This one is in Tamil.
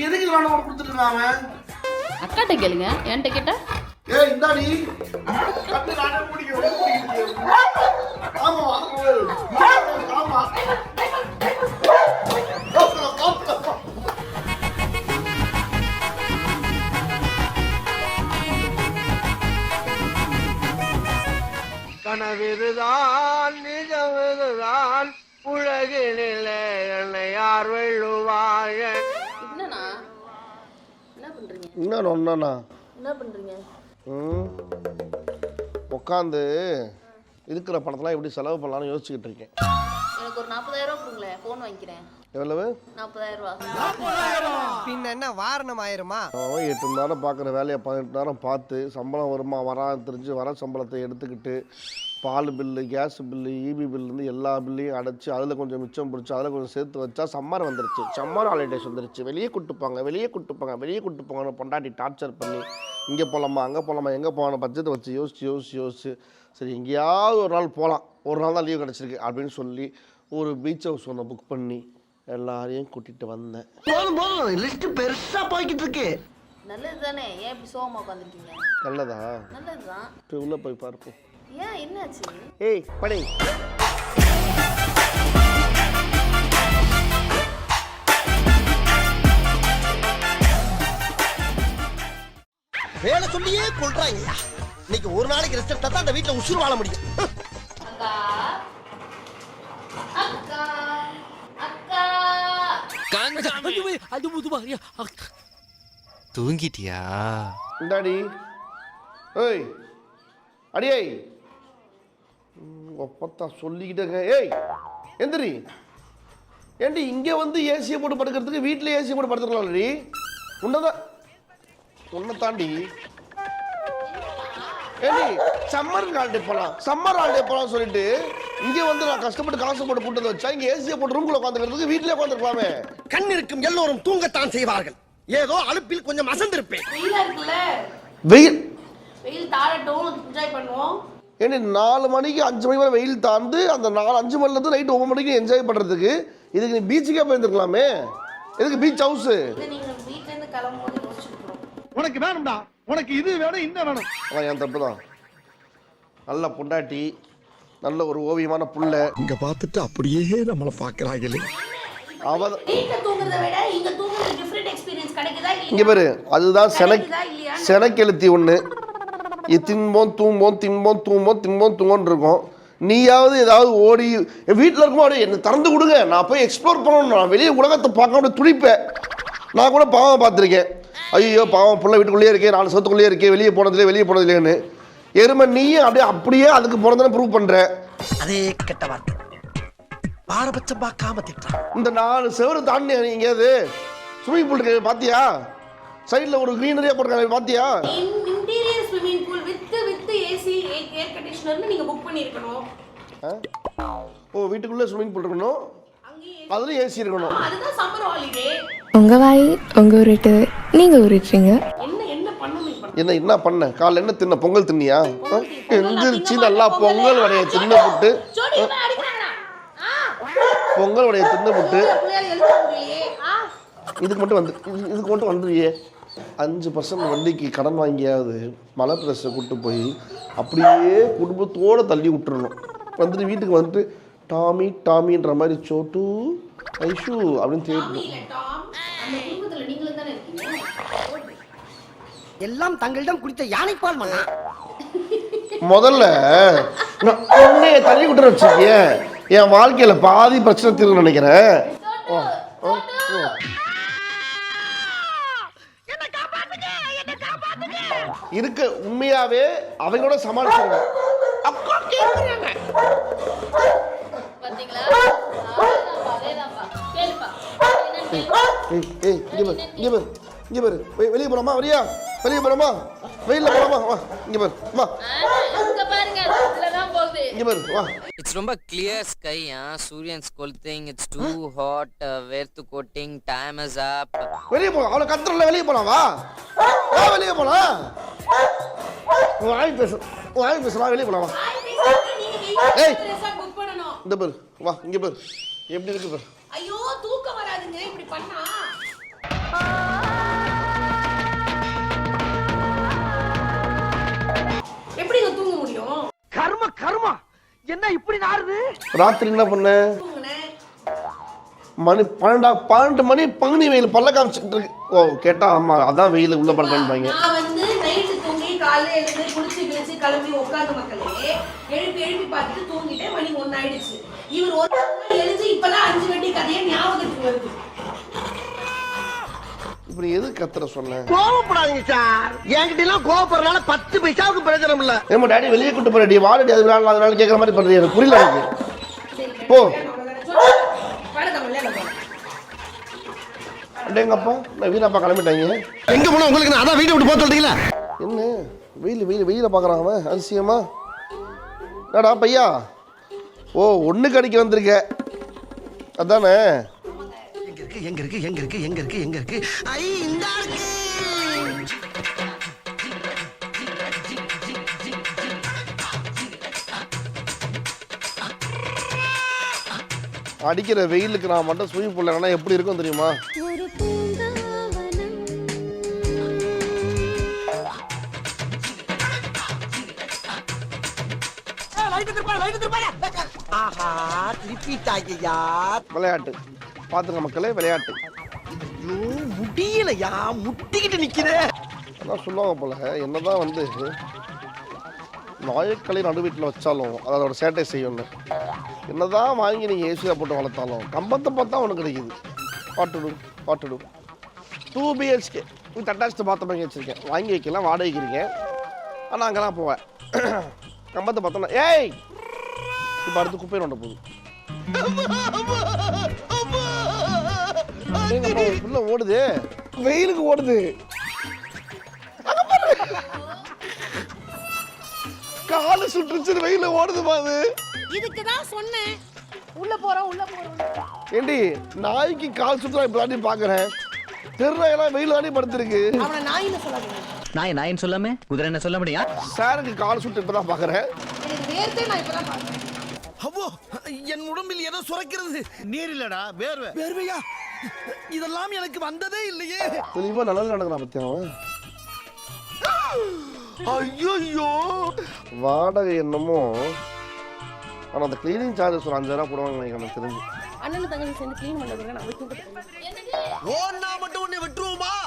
எதுக்கு இதெல்லாம் உனக்கு கொடுத்துருக்கான் அவன் அக்காட்ட கேளுங்க. என்கிட்ட கேட்டா? ஏய் இந்தாடி. கண்ணு நானே பிடிக்கிறேன் ஆமா ஆமா கனவிதுதான் நிஜமிதுதான் உலகினிலே என்னை யார் வெள்ளுவாய என்னண்ணா என்ன பண்றீங்க? இன்னொன்று ஒன்றுண்ணா என்ன பண்றீங்க? ம். உட்காந்து இருக்கிற பணத்தெல்லாம் எப்படி செலவு பண்ணலாம்னு யோசிச்சுக்கிட்டு இருக்கேன். எனக்கு ஒரு நாற்பதாயிரம் ரூபா கொடுங்களேன் ஃபோன் வாங்கிக்கிறேன். எவ்வளவு? பின்ன என்ன வாரணம் ஆயிருமா? அவன் எட்டு மணி நேரம் பார்க்குற வேலையை பதினெட்டு நேரம் பார்த்து சம்பளம் வருமா வரான்னு தெரிஞ்சு வர சம்பளத்தை எடுத்துக்கிட்டு பால் பில்லு கேஸ் பில்லு இபி பில்லுன்னு எல்லா பில்லையும் அடைச்சி அதில் கொஞ்சம் மிச்சம் பிடிச்சி அதில் கொஞ்சம் சேர்த்து வச்சா சம்மர் வந்துருச்சு. சம்மர் ஹாலிடேஸ் வந்துருச்சு. வெளியே கூட்டுப்பாங்க வெளியே கூட்டுப்பாங்க வெளியே கூட்டுப்பாங்கன்னு பொண்டாட்டி டார்ச்சர் பண்ணி இங்கே போகலாமா அங்கே போகலாமா எங்கே போகணும் பட்ஜெட்டை வச்சு யோசிச்சு யோசிச்சு யோசிச்சு சரி எங்கேயாவது ஒரு நாள் போகலாம் ஒரு நாள் தான் லீவ் கிடச்சிருக்கு அப்படின்னு சொல்லி ஒரு பீச் ஹவுஸ் ஒன்று புக் பண்ணி எல்லாரையும் கூட்டிகிட்டு வந்தேன். போதும் போதும். லிஸ்ட் பெருசா போய்கிட்டு இருக்கு நல்லது தானே ஏன் இப்படி சோகமா உட்காந்துருக்கீங்க நல்லதா? நல்லதுதான் போய் உள்ளே போய் பார்ப்போம். ஏன்? என்னாச்சு? ஏய் படி. வேலை சொல்லியே கொள்றாங்கய்யா இன்னைக்கு ஒரு நாளைக்கு ரெஸ்ட் எடுத்தா தான் அந்த வீட்டுல உசுறு வாழ முடியும். தூங்கிட்டியா? இந்தாடி. ஏய் அடியே. ஒப்பத்தா சொல்லிக்கிட்டேங்க. ஏய் எந்திரி. ஏண்டி இங்கே வந்து ஏசியை போட்டு படுக்கிறதுக்கு வீட்டில் ஏசியை போட்டு படுத்துக்கலாம்டி உன்னதான். உன்னை தாண்டி ஏண்டி சம்மர் ஹாலிடே போகலாம் சம்மர் ஹாலிடே போகலாம் சொல்லிட்டு இங்கே வந்து நான் கஷ்டப்பட்டு காசு போட்டு கூட்டத்தை வச்சா இங்கே ஏசியை போட்டு ரூம்குள்ள உட்காந்துக்கிறதுக்கு வீட்டிலே உட்காந்துருக்கலாமே கண் இருக்கும் எல்லோரும் தூங்கத்தான் செய்வார்கள். ஏதோ அலுப்பில் கொஞ்சம் அசந்திருப்பேன். வெயிலா இருக்குல்ல? வெயில். வெயில் தாழட்டும் என்ஜாய் பண்ணுவோம். ஏன்னா நாலு மணிக்கு அஞ்சு மணி வரை வெயில் தாழ்ந்து அந்த நாலு அஞ்சு மணிலேருந்து நைட்டு ஒன்பது மணிக்கு என்ஜாய் பண்ணுறதுக்கு இதுக்கு நீ பீச்சுக்கே போயிருந்துருக்கலாமே. எதுக்கு பீச் ஹவுஸு உனக்கு வேணும்டா. உனக்கு இது வேணும் இந்த வேணும். என் தப்பு தான். நல்ல பொண்டாட்டி நல்ல ஒரு ஓவியமான புள்ள. இங்க பார்த்துட்டு அப்படியே நம்மளை பார்க்கறாங்களே. அவ வீட்ல தூங்குறத விட இங்க பாரு அதுதான் செனக் செனக்கெழுத்தி ஒன்று தின்போம் தூம்போம் தின்போம் தூம்போம் தின்போம் தூங்கோன்னு இருக்கும். நீயாவது ஏதாவது ஓடி வீட்டில் இருக்கும் அப்படியே என்ன திறந்து கொடுங்க நான் போய் எக்ஸ்ப்ளோர் பண்ணணும். நான் வெளியே உலகத்தை பார்க்க அப்படியே துடிப்பேன் நான் கூட பாவம் பார்த்துருக்கேன். ஐயோ பாவம் புள்ள வீட்டுக்குள்ளேயே இருக்கேன் நாலு சத்துக்குள்ளேயே இருக்கேன் வெளியே போனதுலே வெளியே போனதுலேன்னு எருமை நீயும் அப்படியே அப்படியே அதுக்கு போனதுன்னு ப்ரூவ் பண்ணுற அதே கெட்ட வார்த்தை. பாரபட்சம் பார்க்காம திட்டுறான். இந்த நாலு செவரு தாண்டி எங்கேயாவது? ஸ்விம்மிங் பூல் இருக்கு பார்த்தியா சைடில் ஒரு க்ரீனரியாக போட்டிருக்காங்க பார்த்தியா interior swimming pool with with AC air கண்டிஷனர்னு நீங்க புக் பண்ணிருக்கணும் ஆ? ஓ வீட்டுக்குள்ளே ஸ்விம்மிங் பூல் இருக்கணும். அதுலேயும் ஏசி இருக்கணும். அதுதான் சம்மர் ஹாலிடே உங்க வாய் உங்க உருட்டு நீங்க உருட்டுறீங்க என்ன என்ன பண்ணணும் இப்ப என்ன என்ன பண்ண? காலைல என்ன தின்ன? பொங்கல் தின்னியா? எந்திரிச்சு நல்லா பொங்கல் வடைய தின்னு புட்டு பொங்கல் வடைய தின்னு புட்டு இதுக்கு மட்டும் வந்து இது- இதுக்கு மட்டும் வந்துருவியே. அஞ்சு பர்சன்ட் வண்டிக்கு கடன் வாங்கியாவது மலை பிரஸை கூட்டு போய் அப்படியே குடும்பத்தோடு தள்ளி விட்டுறணும். வந்துட்டு வீட்டுக்கு வந்துட்டு டாமி டாமின்ற மாதிரி சோட்டு ஐஷு அப்படின்னு தேடணும் இல்ல டாம் அந்த குடும்பத்துல நீங்களும் தானே இருக்கீங்க எல்லாம் தங்களிடம் குடித்த யானைப்பால் மண்ணா முதல்ல நான் உன்னைய தள்ளி விட்டுற வச்சுக்கேன் என் வாழ்க்கையில பாதி பிரச்சனை தீர்வு நினைக்கிறேன். ஓ, ஓ, ஓ. இருக்கு உண்மையாவே அவங்களோட சமாளிச்சாங்க அக்கா கேக்குறாங்க. பாத்தீங்களா? அதேதான்ப்பா அதேதான்ப்பா கேளுப்பா. என்னன்னு கேளு. ஏய் ஏய் இங்க பாரு இங்க பாரு. இங்க பாரு. வெளிய போலாமா? வரியா? வெளிய போலாமா? வெயில்ல போலாமா? வா இங்க பாரு. வா. இங்க பாரு வா. இட்ஸ் ரொம்ப கிளியர் ஸ்கை ஆ? சூரியன்ஸ் கொளுத்திங் இட்ஸ் டூ ஹாட் வேர்த்து கோட்டிங் டைம் இஸ் அப் வெளிய போலாம். அவளை கத்துறல வெளிய போலாம். வா. வா வெளிய போலாம். உன் வாய் பேசு. வாய் பேசுறா வெளிய போலாம் வா. ஏய். இந்த பாரு. வா இங்க பாரு. எப்படி இருக்கு பாரு. ஐயோ தூக்கம் வராதுங்க. இப்படி பண்ணா. ராத்திரி என்ன பண்ண? மணி பன்னெண்டா பன்னெண்டு மணி பங்குனி வெயில் பல்ல காமிச்சிட்டு இருக்கு. ஓ கேட்டா ஆமா அதான் வெயில் உள்ள பண்றாங்க நான் வந்து நைட்டு தூங்கி காலையில எழுந்து குளிச்சு கிழிச்சு கிளம்பி உட்காந்து மக்களே எழுப்பி எழுப்பி பார்த்துட்டு தூங்கிட்டேன். மணி ஒன்னு ஆயிடுச்சு இவர் ஒரு எழுந்து இப்பதான் அஞ்சு வெட்டி கதையை ஞாபகத்துக்கு வருது. இப்படி எது கத்துற சொன்னேன் கோவப்படாதீங்க சார். என்கிட்ட எல்லாம் கோவப்படுறதுனால பத்து பைசாவுக்கு பிரயோஜனம் இல்ல. ஏமா டாடி வெளியே கூட்டு போறடி வாடடி அது விளையாடலாம் அதனால கேட்குற மாதிரி பண்றது எனக்கு புரியல எனக்கு. போ. படத்தை விளையாட போறேன் அடே எங்க அப்பா நான் வீரப்பா கிளம்பிட்டாங்க. எங்க போனா உங்களுக்கு நான் அதான் வீட்டை விட்டு போக சொல்றீங்களா? என்ன? வெயில் வெயில் வெயில பார்க்குறான் அவன். அதிசயமா. என்னடா பையா? ஓ ஒன்று கடிக்க வந்திருக்க. அதானே? இருக்கு எங்க இருக்கு எங்க இருக்கு எங்க இருக்கு எங்க இருக்கு? ஐ இந்த இருக்கு அடிக்கிற வெயிலுக்கு நான் மட்டும் ஸ்விமிங் பூல்ல எப்படி இருக்கும் தெரியுமா? விளையாட்டு. பார்த்துங்க மக்களே விளையாட்டு. ஐயோ முடியலையா முட்டிக்கிட்டு நிக்கிறேன் அதான் சொல்லுவாங்க போல என்னதான் வந்து நாயக்களை நடு வீட்டில் வச்சாலும் அது அதோட சேட்டை செய்யும்னு. என்னதான் வாங்கி நீங்கள் ஏசியில் போட்டு வளர்த்தாலும் கம்பத்தை பார்த்தா ஒன்று கிடைக்குது பாட்டுடும் பாட்டுடும் டூ பிஹெச்கே வித் அட்டாச்டு பாத்திரம் வாங்கி வச்சுருக்கேன். வாங்கி வைக்கலாம் வாடகைக்கு இருக்கேன். ஆனால் அங்கே தான் போவேன். கம்பத்தை பார்த்தோன்னா ஏய்! இப்போ அடுத்து குப்பை நோண்ட போகுது. உள்ள ஓடுது. வெயிலுக்கு ஓடுது. காலு சுட்டுச்சு வெயில ஓடுதுமா அது. இதுக்கு தான் சொன்னேன். உள்ள போறோம் உள்ள போறோம். ஏண்டி நாய்க்கு கால் சுற்றுலா இப்போ தாண்டி பார்க்குறேன் தெருநாயெல்லாம் வெயில் தாண்டி படுத்துருக்கு. அவனை நாயின்னு சொல்லாதீங்க. நாய் நாயின்னு சொல்லாம? குதிரை என்ன சொல்ல முடியும் சாருக்கு கால் சுட்டு இப்போ தான் பார்க்குறேன் எனக்கு வேர்த்தே நான் இப்பதான் பார்க்கறேன் அவ்வோ என் உடம்பில் ஏதோ சுரக்கிறது. நீர் இல்லடா வேர்வை. வேர்வையா? இதெல்லாம் எனக்கு வந்ததே இல்லையே. தெளிவாக நல்லது நடக்கிறான் பத்தியா அவன்? ஐயோ வாடகை என்னமோ? ஆனால் அந்த க்ளீனிங் சார்ஜஸ் ஒரு அஞ்சாயிரம் போடுவாங்க எனக்கு தெரிஞ்சு. அண்ணன் தங்கச்சி சேர்ந்து க்ளீன் பண்ண நான் தூக்கிட்டு ஓன்னா மட்டும் உன்னை விட்டுருவோம்?